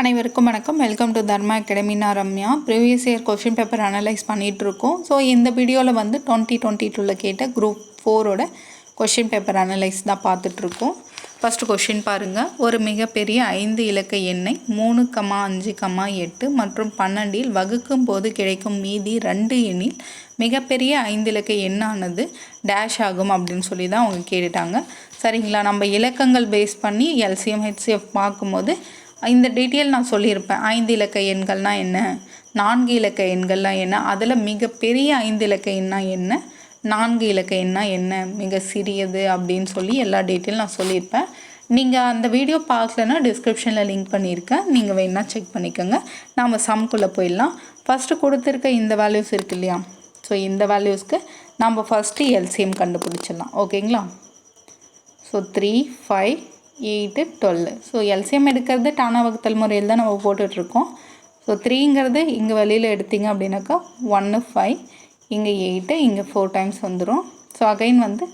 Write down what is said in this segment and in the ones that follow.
அனைவருக்கும் வணக்கம். Welcome to Dharma academy நான் Ramya. Previous year question paper analyse பண்ணிகிட்ருக்கோம் ஸோ இந்த வீடியோவில் வந்து டுவெண்ட்டி டுவெண்ட்டி டூவில் கேட்ட குரூப் ஃபோரோட கொஷின் பேப்பர் அனலைஸ் தான் பார்த்துட்ருக்கோம் ஃபஸ்ட்டு கொஷின் பாருங்கள் ஒரு மிகப்பெரிய ஐந்து இலக்க எண்ணை மூணு கமா அஞ்சு கமா எட்டு மற்றும் பன்னெண்டில் வகுக்கும் போது கிடைக்கும் மீதி ரெண்டு எண்ணில் மிகப்பெரிய ஐந்து இலக்க எண்ணானது டேஷ் ஆகும் அப்படின்னு சொல்லி தான் அவங்க கேட்டுட்டாங்க. சரிங்களா? நம்ம இலக்கங்கள் பேஸ் பண்ணி எல்சிஎம் ஹெச்சிஎஃப் பார்க்கும்போது இந்த டீட்டெயில் நான் சொல்லியிருப்பேன். ஐந்து இலக்க எண்கள்னா என்ன? நான்கு இலக்க எண்கள்லாம் என்ன? அதில் மிகப்பெரிய ஐந்து இலக்க எண்ணா என்ன? நான்கு இலக்க எண்ணா என்ன? மிக சிறியது அப்படின்னு சொல்லி எல்லா டீட்டெயில் நான் சொல்லியிருப்பேன். நீங்கள் அந்த வீடியோ பார்க்கலன்னா டிஸ்கிரிப்ஷனில் லிங்க் பண்ணியிருக்கேன். நீங்கள் வேணால் செக் பண்ணிக்கோங்க. நாம் சம்குள்ளே போயிடலாம். ஃபஸ்ட்டு கொடுத்துருக்க இந்த வேல்யூஸ் இருக்கு இல்லையா? ஸோ இந்த வேல்யூஸ்க்கு நம்ம ஃபஸ்ட்டு எல்சிஎம் கண்டுபிடிச்சிடலாம். ஓகேங்களா so three five eight twelve so LCM எடுக்கிறது டானா வகுத்தல் முறையில் தான் நம்ம போட்டுட்ருக்கோம். ஸோ த்ரீங்கிறது இங்கே வெளியில் எடுத்தீங்க அப்படின்னாக்கா ஒன்று ஃபைவ் இங்கே எயிட்டு இங்கே ஃபோர் டைம்ஸ் வந்துடும் ஸோ அகைன் வந்து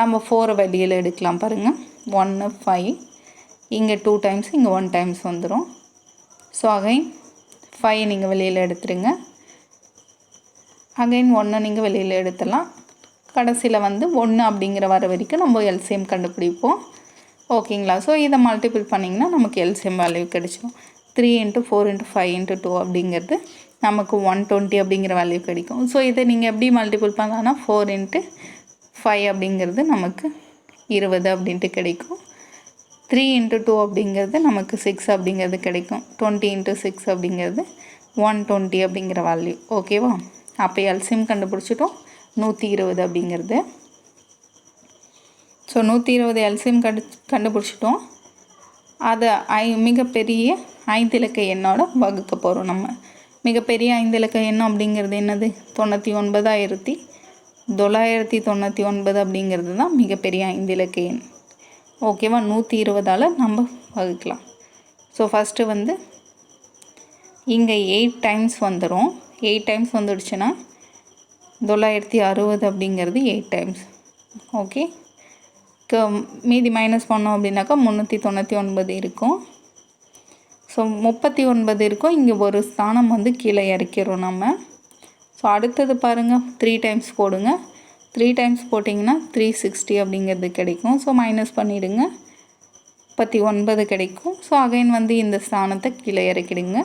நம்ம ஃபோரை வெளியில் எடுக்கலாம் பாருங்கள் ஒன்று ஃபைவ் இங்கே டூ டைம்ஸ் இங்கே ஒன் டைம்ஸ் வந்துடும் ஸோ அகைன் ஃபைவ் நீங்கள் வெளியில் எடுத்துருங்க. அகைன் ஒன்று நீங்கள் வெளியில் எடுத்துடலாம். கடைசியில் வந்து ஒன்று அப்படிங்கிற வர வரைக்கும் நம்ம எல்சிஎம் கண்டுபிடிப்போம். ஓகேங்களா? ஸோ இதை மல்டிபிள் பண்ணிங்கன்னா நமக்கு எல்சிஎம் வேல்யூ கிடைச்சிடும் three into four into five into two அப்படிங்கிறது நமக்கு ஒன் டுவெண்ட்டி அப்படிங்கிற வேல்யூ கிடைக்கும். ஸோ இதை நீங்கள் எப்படி மல்டிபிள் பண்ணலாம்னா ஃபோர் இன்ட்டு ஃபைவ் அப்படிங்கிறது நமக்கு இருபது அப்படின்ட்டு கிடைக்கும். த்ரீ இன்ட்டு டூ அப்படிங்கிறது நமக்கு சிக்ஸ் அப்படிங்கிறது கிடைக்கும். டுவெண்ட்டி இன்ட்டு சிக்ஸ் அப்படிங்கிறது ஒன் டுவெண்ட்டி அப்படிங்கிற வேல்யூ ஓகேவா அப்போ எல்சிஎம் கண்டுபிடிச்சிட்டோம். நூற்றி இருபது அப்படிங்கிறது. ஸோ நூற்றி இருபது எல்சியம் கண்டு கண்டுபிடிச்சிட்டோம். அதை ஐ மிகப்பெரிய ஐந்து இலக்க எண்ணோட வகுக்க போகிறோம் நம்ம. மிகப்பெரிய ஐந்து இலக்க எண்ணம் அப்படிங்கிறது என்னது? தொண்ணூற்றி ஒன்பதாயிரத்தி தொள்ளாயிரத்தி தொண்ணூற்றி ஒன்பது அப்படிங்கிறது தான் மிகப்பெரிய ஐந்து இலக்க எண். ஓகேவா நூற்றி இருபதால் நம்ம வகுக்கலாம். ஸோ ஃபஸ்ட்டு வந்து இங்கே எயிட் டைம்ஸ் வந்துடும் எயிட் டைம்ஸ் வந்துடுச்சுன்னா தொள்ளாயிரத்தி அறுபது அப்படிங்கிறது எயிட் டைம்ஸ் ஓகே மீதி மைனஸ் பண்ணோம் அப்படின்னாக்கா முந்நூற்றி தொண்ணூற்றி ஒன்பது இருக்கும். ஸோ முப்பத்தி ஒன்பது இருக்கும். இங்கே ஒரு ஸ்தானம் வந்து கீழே இறக்கிறோம் நம்ம. ஸோ அடுத்தது பாருங்கள் த்ரீ டைம்ஸ் போடுங்க. த்ரீ டைம்ஸ் போட்டிங்கன்னா த்ரீ சிக்ஸ்டி அப்படிங்கிறது கிடைக்கும். ஸோ மைனஸ் பண்ணிவிடுங்க முப்பத்தி ஒன்பது கிடைக்கும். ஸோ அகைன் வந்து இந்த ஸ்தானத்தை கீழே இறக்கிடுங்க.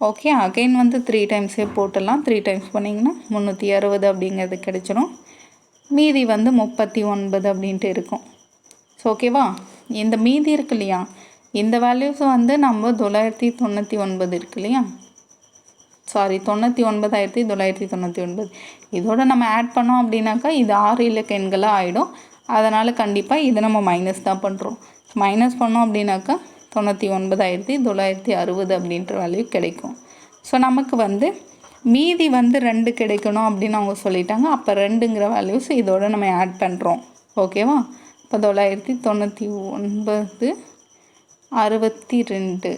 ஓகே அகைன் வந்து த்ரீ டைம்ஸே போட்டுடலாம். த்ரீ டைம்ஸ் பண்ணிங்கன்னா முந்நூற்றி அறுபது அப்படிங்கிறது கிடைச்சிடும் மீதி வந்து முப்பத்தி ஒன்பது அப்படின்ட்டு இருக்கும். ஸோ ஓகேவா இந்த மீதி இருக்கு இல்லையா? இந்த வேல்யூஸ் வந்து நம்ம தொள்ளாயிரத்தி தொண்ணூற்றி ஒன்பது இருக்கு இல்லையா? சாரி தொண்ணூற்றி ஒன்பதாயிரத்தி தொள்ளாயிரத்தி தொண்ணூற்றி ஒன்பது. இதோட நம்ம ஆட் பண்ணோம் அப்படின்னாக்கா இது ஆறு இலக்க எண்களாக ஆகிடும் அதனால் கண்டிப்பாக இதை நம்ம மைனஸ் தான் பண்ணுறோம் மைனஸ் பண்ணோம் அப்படின்னாக்கா தொண்ணூற்றி ஒன்பதாயிரத்தி தொள்ளாயிரத்தி அறுபது அப்படின்ற வேல்யூ கிடைக்கும். ஸோ நமக்கு வந்து மீதி வந்து ரெண்டு கிடைக்கணும் அப்படின்னு அவங்க சொல்லிட்டாங்க. அப்போ ரெண்டுங்கிற வேல்யூஸ் இதோட நம்ம ஆட் பண்ணுறோம் ஓகேவா இப்போ தொள்ளாயிரத்தி தொண்ணூற்றி ஒன்பது அறுபத்தி ரெண்டு.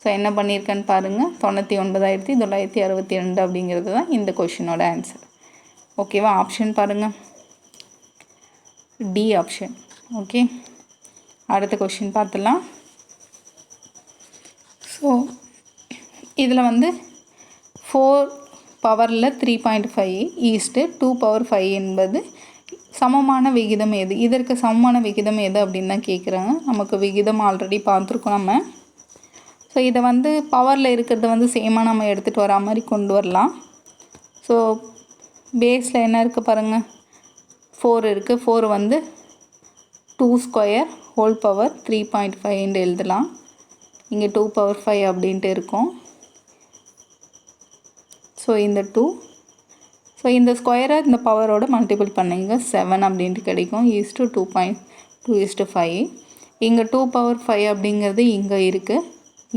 ஸோ என்ன பண்ணியிருக்கேன்னு பாருங்கள் தொண்ணூற்றி ஒன்பதாயிரத்தி தொள்ளாயிரத்தி அறுபத்தி ரெண்டு அப்படிங்கிறது தான் இந்த கொஷினோட ஆன்சர் ஓகேவா ஆப்ஷன் பாருங்கள் டி ஆப்ஷன் ஓகே அடுத்த கொஷின் பார்த்துலாம் ஸோ இதில் வந்து ஃபோர் பவரில் three point five is to two power five என்பது சமமான விகிதம் எது? இதற்கு சமமான விகிதம் எது அப்படின்னு தான் கேட்குறாங்க நமக்கு விகிதம் ஆல்ரெடி பார்த்துருக்கோம் நம்ம. ஸோ இதை வந்து பவரில் இருக்கிறத வந்து சேமாக நம்ம எடுத்துகிட்டு வரா மாதிரி கொண்டு வரலாம். ஸோ பேஸில் என்ன இருக்குது பாருங்கள் ஃபோர் இருக்குது ஃபோர் வந்து two square whole power three point ஃபைவ்ன்ட்டு எழுதலாம். இங்கே டூ பவர் ஃபைவ் அப்படின்ட்டு இருக்கும். ஸோ இந்த டூ ஸோ இந்த ஸ்கொயரை இந்த பவரோட மல்டிபிள் பண்ணிங்க. செவன் அப்படின்ட்டு கிடைக்கும். Is to two point two is to five இங்கே டூ பவர் ஃபைவ் அப்படிங்கிறது இங்கே இருக்குது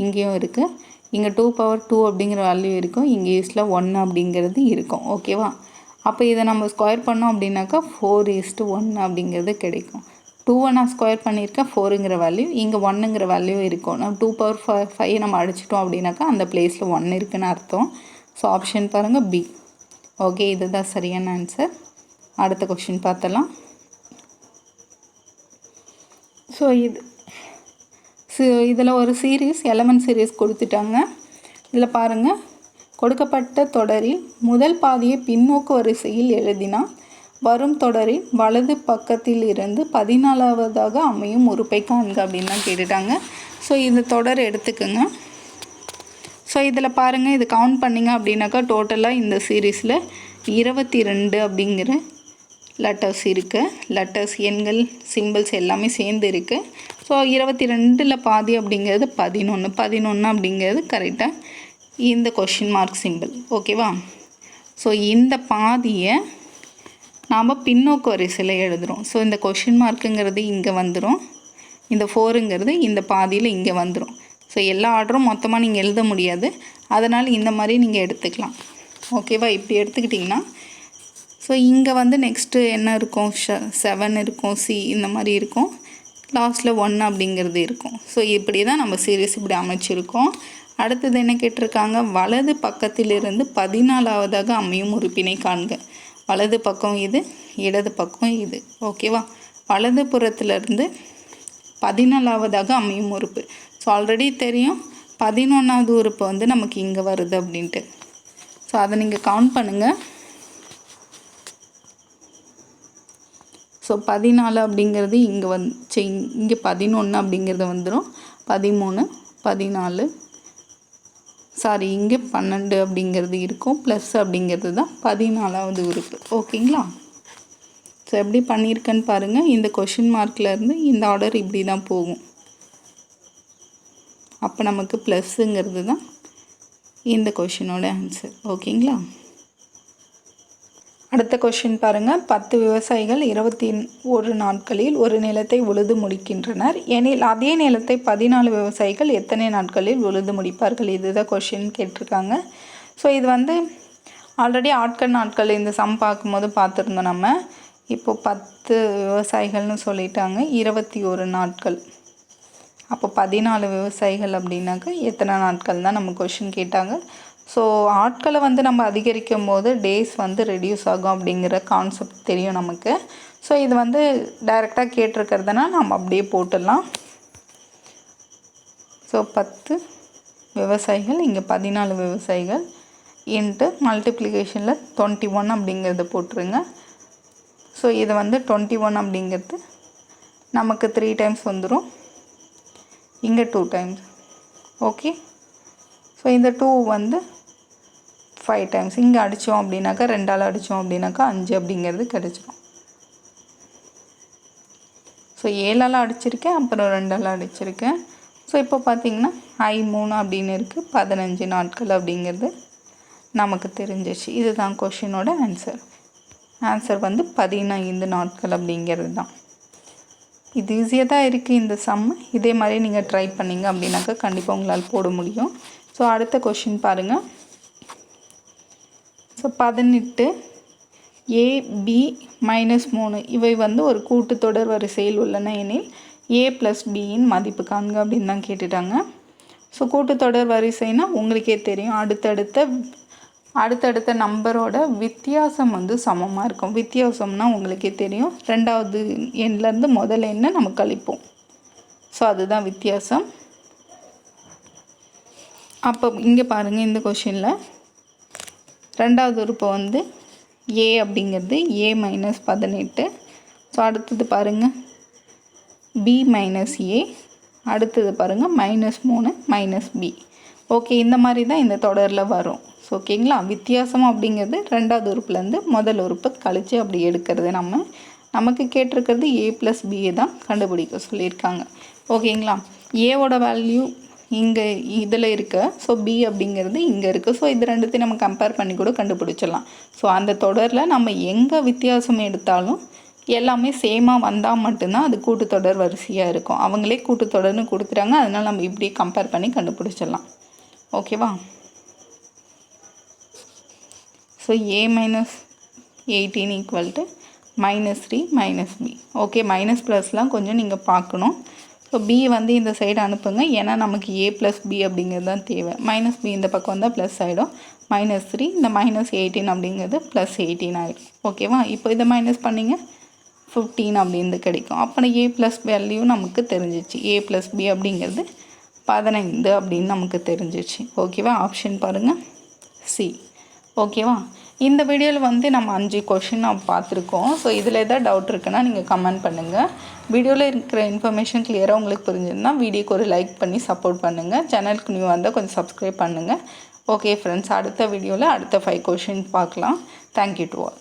இங்கேயும் இருக்குது இங்கே டூ பவர் டூ அப்படிங்கிற வேல்யூ இருக்கும். இங்கே ஈஸ்டில் ஒன் அப்படிங்கிறது இருக்கும். ஓகேவா அப்போ இதை நம்ம ஸ்கொயர் பண்ணோம் அப்படின்னாக்கா ஃபோர் ஈஸ்ட்டு ஒன் அப்படிங்கிறது கிடைக்கும். டூவை நான் ஸ்கொயர் பண்ணியிருக்கேன் ஃபோருங்கிற வேல்யூ இங்கே ஒன்னுங்கிற வேல்யூ இருக்கும். நம்ம டூ பவர் ஃபைவ் ஃபைவ் நம்ம அடிச்சிட்டோம் அப்படின்னாக்கா அந்த பிளேஸில் ஒன் இருக்குன்னு அர்த்தம். ஸோ ஆப்ஷன் பாருங்கள் பி ஓகே இதுதான் சரியான ஆன்சர் அடுத்த கொஷின் பார்த்தலாம் ஸோ இது சி இதில் ஒரு சீரீஸ் எலமெண்ட் சீரீஸ் கொடுத்துட்டாங்க. இதில் பாருங்கள் கொடுக்கப்பட்ட தொடரில் முதல் பாதியை பின்னோக்கு வரிசையில் எழுதினால் வரும் தொடரில் வலது பக்கத்தில் இருந்து பதினாலாவதாக அமையும் உறுப்பை காண்க அப்படின்னு தான் கேட்டுட்டாங்க. ஸோ இந்த தொடர் எடுத்துக்கோங்க. ஸோ இதில் பாருங்கள் இது கவுண்ட் பண்ணிங்க அப்படின்னாக்கா டோட்டலாக இந்த சீரீஸில் இருபத்தி ரெண்டு அப்படிங்கிற லெட்டர்ஸ் இருக்குது லெட்டர்ஸ் எண்கள் சிம்பிள்ஸ் எல்லாமே சேர்ந்து இருக்குது ஸோ இருபத்தி ரெண்டில் பாதி அப்படிங்கிறது பதினொன்று பதினொன்று அப்படிங்கிறது கரெக்டாக இந்த கொஷின் மார்க் சிம்பிள் ஓகேவா ஸோ இந்த பாதியை நாம் பின்னோக்கு வரிசையில் எழுதுகிறோம் ஸோ இந்த கொஷின் மார்க்குங்கிறது இங்கே வந்துடும் இந்த ஃபோருங்கிறது இந்த பாதியில் இங்கே வந்துடும் ஸோ எல்லா ஆர்டரும் மொத்தமாக நீங்கள் எழுத முடியாது. அதனால் இந்த மாதிரி நீங்கள் எடுத்துக்கலாம். ஓகேவா இப்படி எடுத்துக்கிட்டிங்கன்னா ஸோ இங்கே வந்து நெக்ஸ்ட்டு என்ன இருக்கும்? ஷ செவன் இருக்கும். சி இந்த மாதிரி இருக்கும். லாஸ்ட்டில் ஒன் அப்படிங்கிறது இருக்கும். ஸோ இப்படி தான் நம்ம சீரியஸ் இப்படி அமைச்சிருக்கோம். அடுத்தது என்ன கேட்டிருக்காங்க? வலது பக்கத்திலிருந்து பதினாலாவதாக அமையும் உறுப்பினை காண்க. வலது பக்கம் இது இடது பக்கம் இது. ஓகேவா வலது புறத்துலேருந்து பதினாலாவதாக அமையும் உறுப்பு. ஸோ ஆல்ரெடி தெரியும். பதினொன்றாவது உறுப்பு வந்து நமக்கு இங்கே வருது அப்படின்ட்டு. ஸோ அதை நீங்கள் கவுண்ட் பண்ணுங்கள் ஸோ பதினாலு அப்படிங்கிறது இங்கே வந் இங்கே பதினொன்று அப்படிங்கிறது வந்துடும் பதிமூணு பதினாலு. சாரி இங்கே பன்னெண்டு அப்படிங்கிறது இருக்கும். ப்ளஸ் அப்படிங்கிறது தான் பதினாலாவது உறுப்பு. ஓகேங்களா? ஸோ எப்படி பண்ணியிருக்கேன்னு பாருங்கள் இந்த கொஷின் மார்க்லேருந்து இந்த ஆர்டர் இப்படி தான் போகும். அப்போ நமக்கு ப்ளஸ்ஸுங்கிறது தான் இந்த கொஷினோட ஆன்சர் ஓகேங்களா அடுத்த கொஷின் பாருங்கள் பத்து விவசாயிகள் இருபத்தி ஒரு நாட்களில் ஒரு நிலத்தை உழுது முடிக்கின்றனர். எனில் அதே நிலத்தை பதினாலு விவசாயிகள் எத்தனை நாட்களில் உழுது முடிப்பார்கள்? இதுதான் கொஷின் கேட்டிருக்காங்க. ஸோ இது வந்து ஆல்ரெடி ஆட்கள் நாட்கள் இந்த சம் பார்க்கும்போது பார்த்துருந்தோம் நம்ம. இப்போ பத்து விவசாயிகள்னு சொல்லிட்டாங்க. இருபத்தி ஒரு நாட்கள். அப்போ பதினாலு விவசாயிகள் அப்படின்னாக்க எத்தனை நாட்கள் தான் நம்ம கொஷின் கேட்டாங்க. ஸோ ஆட்களை வந்து நம்ம அதிகரிக்கும் போது டேஸ் வந்து ரெடியூஸ் ஆகும் அப்படிங்கிற கான்செப்ட் தெரியும் நமக்கு. ஸோ இது வந்து டைரெக்டாக கேட்டிருக்கிறதுனா நம்ம அப்படியே போட்டுடலாம். ஸோ பத்து விவசாயிகள் இங்கே பதினாலு விவசாயிகள் இன்ட்டு மல்டிப்ளிகேஷனில் டுவெண்ட்டி ஒன் அப்படிங்கிறத போட்டுருங்க. ஸோ இது வந்து டுவெண்ட்டி ஒன் அப்படிங்கிறது நமக்கு த்ரீ டைம்ஸ் வந்துடும் இங்கே டூ டைம்ஸ் ஓகே ஸோ இந்த டூ வந்து ஃபைவ் டைம்ஸ் இங்கே அடித்தோம் அப்படின்னாக்கா ரெண்டால் அடித்தோம் அப்படின்னாக்கா அஞ்சு அப்படிங்கிறது கிடச்சிடும் ஸோ ஏழால் அடிச்சிருக்கேன் அப்புறம் ரெண்டால் அடிச்சிருக்கேன். ஸோ இப்போ பார்த்திங்கன்னா ஐ மூணு அப்படின்னு இருக்குது பதினஞ்சு நாட்கள் அப்படிங்கிறது நமக்கு தெரிஞ்சிச்சு. இதுதான் கொஷினோட ஆன்சர் ஆன்சர் வந்து பதினைந்து நாட்கள் அப்படிங்கிறது தான். இது ஈஸியாக தான் இருக்குது இந்த சம் இதே மாதிரி நீங்கள் ட்ரை பண்ணிங்க அப்படின்னாக்கா கண்டிப்பாக உங்களால் போட முடியும். ஸோ அடுத்த கொஷின் பாருங்கள் ஸோ பதினெட்டு ஏ பி மைனஸ் மூணு. இவை வந்து ஒரு கூட்டுத்தொடர் வரிசையில் உள்ளன எனில் ஏ ப்ளஸ் பியின் மதிப்பு காண்க அப்படின்னு தான் கேட்டுட்டாங்க. ஸோ கூட்டுத்தொடர் வரிசைனா உங்களுக்கே தெரியும். அடுத்தடுத்த அடுத்தடுத்த நம்பரோட வித்தியாசம் வந்து சமமாக இருக்கும். வித்தியாசம்னா உங்களுக்கே தெரியும். ரெண்டாவது எண்லேருந்து முதல் எண்ணை நம்ம கழிப்போம். ஸோ அதுதான் வித்தியாசம். அப்போ இங்கே பாருங்கள் இந்த கொஷினில் ரெண்டாவது உறுப்பு வந்து ஏ அப்படிங்கிறது ஏ மைனஸ் பதினெட்டு. ஸோ அடுத்தது பாருங்கள் பி மைனஸ் ஏ அடுத்தது பாருங்கள் மைனஸ் மூணு மைனஸ் பி ஓகே இந்த மாதிரி தான் இந்த தொடரில் வரும். ஸோ ஓகேங்களா? வித்தியாசம் அப்படிங்கிறது ரெண்டாவது உறுப்புலேருந்து முதல் உறுப்பு கழித்து அப்படி எடுக்கிறது நம்ம. நமக்கு கேட்டிருக்கிறது ஏ ப்ளஸ் பிஏ தான் கண்டுபிடிக்க சொல்லியிருக்காங்க. ஓகேங்களா? ஏவோட வேல்யூ இங்கே இதில் இருக்க. ஸோ பி அப்படிங்கிறது இங்கே இருக்குது ஸோ இது ரெண்டுத்தையும் நம்ம கம்பேர் பண்ணி கூட கண்டுபிடிச்சிடலாம். ஸோ அந்த தொடரில் நம்ம எங்கே வித்தியாசம் எடுத்தாலும் எல்லாமே சேமாக வந்தால் மட்டும்தான் அது கூட்டுத்தொடர் வரிசையாக இருக்கும். அவங்களே கூட்டுத்தொடர்னு கொடுக்குறாங்க அதனால் நம்ம இப்படியே கம்பேர் பண்ணி கண்டுபிடிச்சிடலாம். ஓகேவா? So A minus eighteen equal to minus three minus B okay minus ப்ளஸ்லாம் கொஞ்சம் நீங்கள் பார்க்கணும். ஸோ பி வந்து இந்த சைடு அனுப்புங்க. ஏன்னா நமக்கு ஏ ப்ளஸ் பி அப்படிங்கிறது தான் தேவை. மைனஸ் பி இந்த பக்கம் வந்தால் ப்ளஸ் ஆகிடும் மைனஸ் த்ரீ இந்த மைனஸ் எயிட்டீன் அப்படிங்கிறது ப்ளஸ் எயிட்டீன் ஆகிடும் ஓகேவா இப்போ இதை மைனஸ் பண்ணிங்க. ஃபிஃப்டீன் அப்படின்னு கிடைக்கும். அப்போ ஏ ப்ளஸ் வேல்யூ நமக்கு தெரிஞ்சிச்சு. ஏ ப்ளஸ் பி அப்படிங்கிறது பதினைந்து அப்படின்னு நமக்கு தெரிஞ்சிச்சு. ஓகேவா ஆப்ஷன் பாருங்கள் சி ஓகேவா இந்த வீடியோவில் வந்து நம்ம அஞ்சு கொஷின் நான் பார்த்துருக்கோம். ஸோ இதில் எதாவது டவுட் இருக்குன்னா நீங்கள் கமெண்ட் பண்ணுங்கள் வீடியோவில் இருக்கிற இன்ஃபர்மேஷன் கிளியராக உங்களுக்கு புரிஞ்சிருந்தால் வீடியோக்கு ஒரு லைக் பண்ணி சப்போர்ட் பண்ணுங்கள் சேனலுக்கு நியூ வந்தால் கொஞ்சம் சப்ஸ்கிரைப் பண்ணுங்கள் ஓகே ஃப்ரெண்ட்ஸ் அடுத்த வீடியோவில் அடுத்த ஃபைவ் கொஷின் பார்க்கலாம். Thank you to all